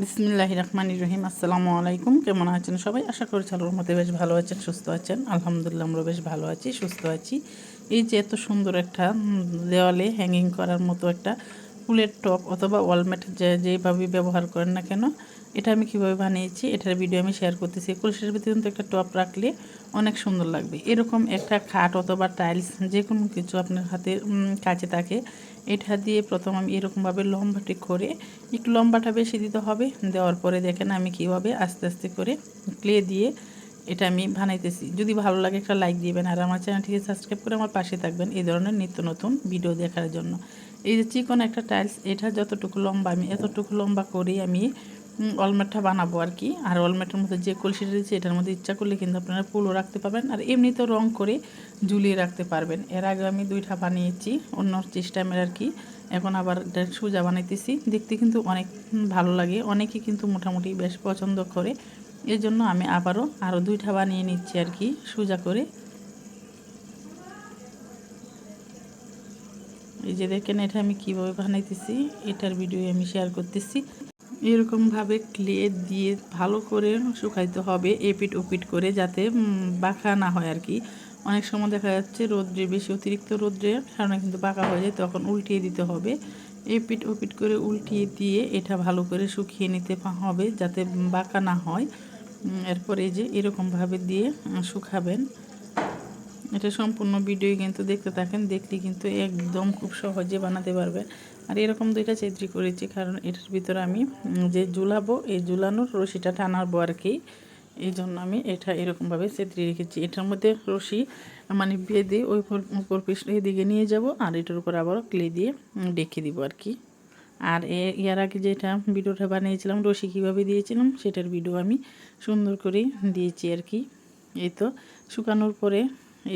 বিসমিল্লাহ রহমান রহিম। আসসালামু আলাইকুম। কেমন আছেন সবাই? আশা করি চালুর মতে বেশ ভালো আছেন, সুস্থ আছেন। আলহামদুলিল্লাহ আমরা বেশ ভালো আছি, সুস্থ আছি। এই যে এত সুন্দর একটা দেওয়ালে হ্যাঙ্গিং করার মতো একটা ফুলের টপ অথবা ওয়ালমেট যে, যেভাবে ব্যবহার করেন না কেন এটা আমি কীভাবে বানিয়েছি এটার ভিডিও আমি শেয়ার করতেছি। কলসের ভিতরে কিন্তু একটা টপ রাখলে অনেক সুন্দর লাগবে। এরকম একটা খাট অথবা টাইলস যে কোনো কিছু আপনার হাতে উম, কাছে থাকে এটা দিয়ে প্রথম আমি এরকমভাবে লম্বাটি করে একটু লম্বাটা বেশি দিতে হবে। দেওয়ার পরে দেখেন আমি কীভাবে আস্তে আস্তে করে ক্লে দিয়ে এটা আমি বানাইতেছি। যদি ভালো লাগে একটা লাইক দিবেন আর আমার চ্যানেলটিকে সাবস্ক্রাইব করে আমার পাশে থাকবেন এই ধরনের নিত্য নতুন ভিডিও দেখার জন্য। এই যে চিকন একটা টাইলস এটা যতটুকু লম্বা আমি এতটুকু লম্বা করেই আমি অলমেটটা বানাবো আর কি। আর অলমেটের মধ্যে যে কলসিটা রয়েছে, এটার মধ্যে ইচ্ছা করলে কিন্তু আপনারা ফুলও রাখতে পারবেন। আর এমনিতেও রং করে ঝুলিয়ে রাখতে পারবেন। এর আগে আমি দুইটা বানিয়েছি, অন্য সিস্টেমের আর কি। এখন আবার এটা সোজা বানাইতেছি। দেখতে কিন্তু অনেক ভালো লাগে। অনেকে কিন্তু মোটামুটি বেশ পছন্দ করে। এর জন্য আমি আবারও আরও দুইটা বানিয়ে নিচ্ছি আর কি, সোজা করে। এই যে দেখেন, এটা আমি কীভাবে বানাইতেছি, এটার ভিডিও আমি শেয়ার করতেছি। এরকমভাবে ক্লে দিয়ে ভালো করে শুকাইতে হবে এপিট ওপিট করে যাতে বাঁকা না হয় আর কি অনেক সময় দেখা যাচ্ছে রোদ্রে বেশি অতিরিক্ত রোদ্রে কারণে কিন্তু বাঁকা হয়ে যায়, তখন উল্টিয়ে দিতে হবে। এপিট ওপিট করে উল্টিয়ে দিয়ে এটা ভালো করে শুকিয়ে নিতে হবে যাতে বাঁকা না হয়। এরপরে যে এরকমভাবে দিয়ে শুকাবেন। এটা সম্পূর্ণ ভিডিও কিন্তু দেখতে থাকেন দেখলে কিন্তু একদম খুব সহজে বানাতে পারবেন। আর এরকম দুইটা চিত্রি করেছি, কারণ এটার ভিতরে আমি যে ঝুলাবো, এই ঝুলানোর রশিটা টানাবো আর কি এই জন্য আমি এটা এরকমভাবে চেত্রি রেখেছি। এটার মধ্যে রশি মানে বেঁধে ওই উপর- পিস এদিকে নিয়ে যাব, আর এটার উপর আবার ক্লে দিয়ে ডেকে দিব আর কি আর এ- এর আগে যেটা ভিডিওটা বানিয়েছিলাম, রশি কীভাবে দিয়েছিলাম, সেটার ভিডিও আমি সুন্দর করে দিয়েছি আর কি এই তো, শুকানোর পরে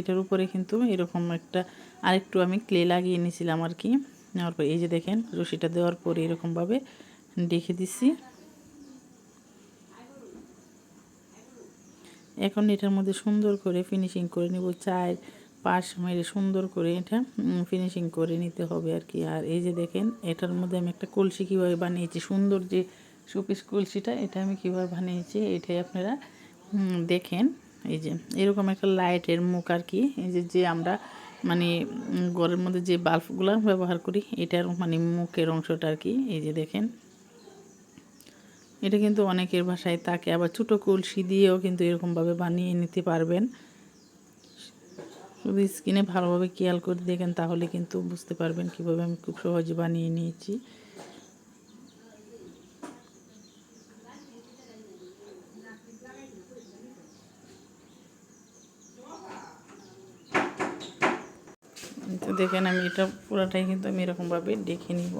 এটার উপরে কিন্তু এরকম একটা আরেকটু আমি ক্লে লাগিয়ে নিয়েছিলাম আর কি। নেওয়ার পরে এই যে দেখেন, রশিটা দেওয়ার পরে এরকমভাবে ডেকে দিছি। এখন এটার মধ্যে সুন্দর করে ফিনিশিং করে নেব, চায়ের পাশ মেরে সুন্দর করে এটা ফিনিশিং করে নিতে হবে আর কি। আর এই যে দেখেন, এটার মধ্যে আমি একটা কলসি কীভাবে বানিয়েছি, সুন্দর যে শোপিস কলসিটা, এটা আমি কীভাবে বানিয়েছি, এটাই আপনারা দেখেন। এই যে, এরকম একটা লাইটের মুখ আর কি, এই যে যে আমরা মানে ঘরের মধ্যে যে বাল্বগুলো ব্যবহার করি, এটার মানে মুখের অংশটা আর কি, এই যে দেখেন। এটা কিন্তু অনেকের ভাষায় তাকে আবার ছোটো কলসি দিয়েও কিন্তু এরকমভাবে বানিয়ে নিতে পারবেন। শুধু স্কিনে ভালোভাবে খেয়াল করে দেখেন, তাহলে কিন্তু বুঝতে পারবেন কীভাবে আমি খুব সহজে বানিয়ে নিয়েছি। তো দেখেন আমি এটা পুরাটাই কিন্তু আমি এরকমভাবে দেখে নিব।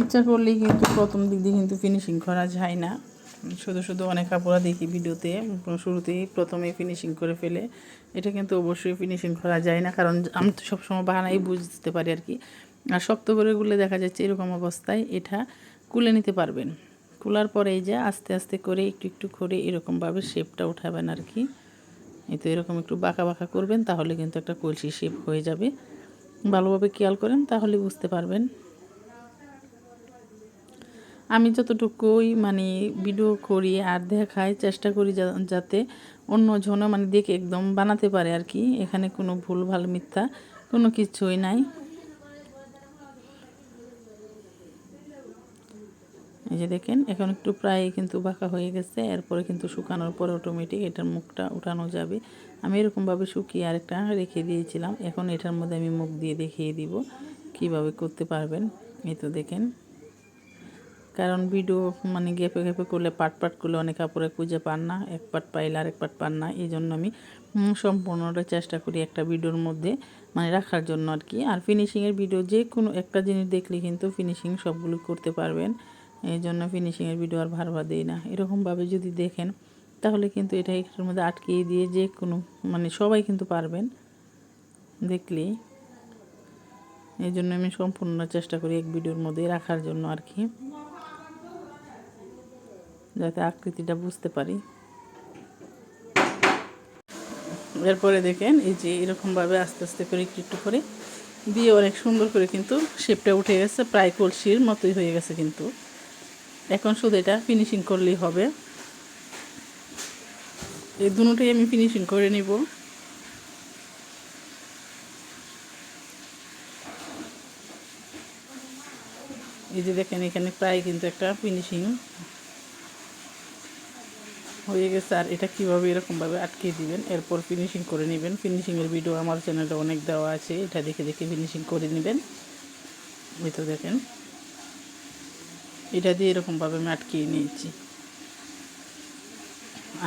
ইচ্ছা করলেই কিন্তু প্রথম দিক দিয়ে কিন্তু ফিনিশিং করা যায় না। শুধু শুধু অনেক কাপড়া দেখি ভিডিওতে, শুরুতেই প্রথমে ফিনিশিং করে ফেলে। এটা কিন্তু অবশ্যই ফিনিশিং করা যায় না, কারণ আমি তো সবসময় বানাই বুঝতে পারি আর কি। আর শক্ত করে গুলে দেখা যাচ্ছে এরকম অবস্থায় এটা কুলে নিতে পারবেন। কুলার পরে এই যে আস্তে আস্তে করে একটু একটু করে এরকমভাবে শেপটা উঠাবেন আর কি। এই তো এরকম একটু বাঁকা বাঁকা করবেন, তাহলে কিন্তু একটা কলসি শেপ হয়ে যাবে। ভালোভাবে খেয়াল করেন, তাহলে বুঝতে পারবেন। আমি যতটুকুই মানে ভিডিও করি আর দেখাই চেষ্টা করি যাতে অন্য জনও মানে দেখে একদম বানাতে পারে আর কি। এখানে কোনো ভুল ভালো মিথ্যা কোনো কিছুই নাই। এই যে দেখেন, এখন একটু প্রায় কিন্তু বাঁকা হয়ে গেছে, এরপরে কিন্তু শুকানোর পরে অটোমেটিক এটার মুখটা উঠানো যাবে। আমি এরকমভাবে শুকিয়ে আরেকটা রেখে দিয়েছিলাম, এখন এটার মধ্যে আমি মুখ দিয়ে দেখিয়ে দিব কীভাবে করতে পারবেন। এই তো দেখেন, কারণ ভিডিও মানে গেপে গেপে করলে, পাট পাট করলে অনেক কাপড়ে খুঁজে পান না, এক পাট পাইলে আর এক পাট পান না, এই জন্য আমি সম্পূর্ণটা চেষ্টা করি একটা ভিডিওর মধ্যে মানে রাখার জন্য আর কি। আর ফিনিশিংয়ের ভিডিও যে কোনো একটা জিনিস দেখলে কিন্তু ফিনিশিং সবগুলো করতে পারবেন। এই জন্য ফিনিশিংয়ের ভিডিও আর ভারবার দিই না। এরকমভাবে যদি দেখেন, তাহলে কিন্তু এটা এটার মধ্যে আটকিয়ে দিয়ে যে কোনো মানে সবাই কিন্তু পারবেন দেখলেই। এই জন্য আমি সম্পূর্ণ চেষ্টা করি এক ভিডিওর মধ্যে রাখার জন্য আর কি। যাতে আকৃতিটা বুঝতে পারি। এরপরে দেখেন, এই যে এরকমভাবে আস্তে আস্তে করে একটু একটু করে, দিয়ে অনেক সুন্দর করে কিন্তু শেপটা উঠে গেছে, প্রায় কলসির মতোই হয়ে গেছে কিন্তু। এখন শুধু এটা ফিনিশিং করলেই হবে। এই দুটোই আমি ফিনিশিং করে নিব। এই যে দেখেন, এখানে প্রায় কিন্তু একটা ফিনিশিং হয়ে গেছে। আর এটা কীভাবে এরকমভাবে আটকে দিবেন, এরপর ফিনিশিং করে নেবেন। ফিনিশিংয়ের ভিডিও আমার চ্যানেলে অনেক দেওয়া আছে, এটা দেখে দেখে ফিনিশিং করে নেবেন। এই তো দেখেন। এটা দিয়ে এরকমভাবে আমি আটকিয়ে নিয়েছি।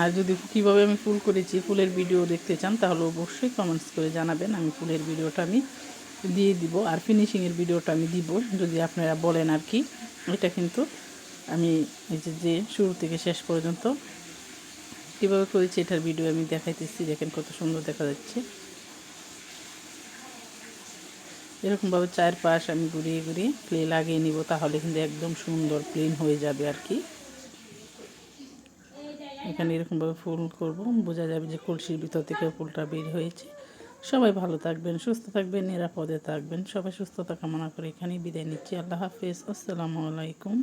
আর যদি কীভাবে আমি ফুল করেছি, ফুলের ভিডিও দেখতে চান, তাহলে অবশ্যই কমেন্টস করে জানাবেন। আমি ফুলের ভিডিওটা আমি দিয়ে দিব। আর ফিনিশিংয়ের ভিডিওটা আমি দিব, যদি আপনারা বলেন আর কি। এটা কিন্তু আমি এই যে শুরু থেকে শেষ পর্যন্ত কীভাবে করেছি, এটার ভিডিও আমি দেখাইতেছি। দেখেন কত সুন্দর দেখা যাচ্ছে। এরকমভাবে চারপাশ আমি ঘুরিয়ে ঘুরিয়ে প্লে লাগিয়ে নিব, তাহলে কিন্তু একদম সুন্দর প্লেন হয়ে যাবে আর কি। এখানে এরকমভাবে ফুল করব, বোঝা যাবে যে কলসির ভিতর থেকে ফুলটা বের হয়েছে। সবাই ভালো থাকবেন, সুস্থ থাকবেন, নিরাপদে থাকবেন। সবাই সুস্থতা কামনা করে এখানেই বিদায় নিচ্ছি। আল্লাহ হাফিজ। আসসালামু আলাইকুম।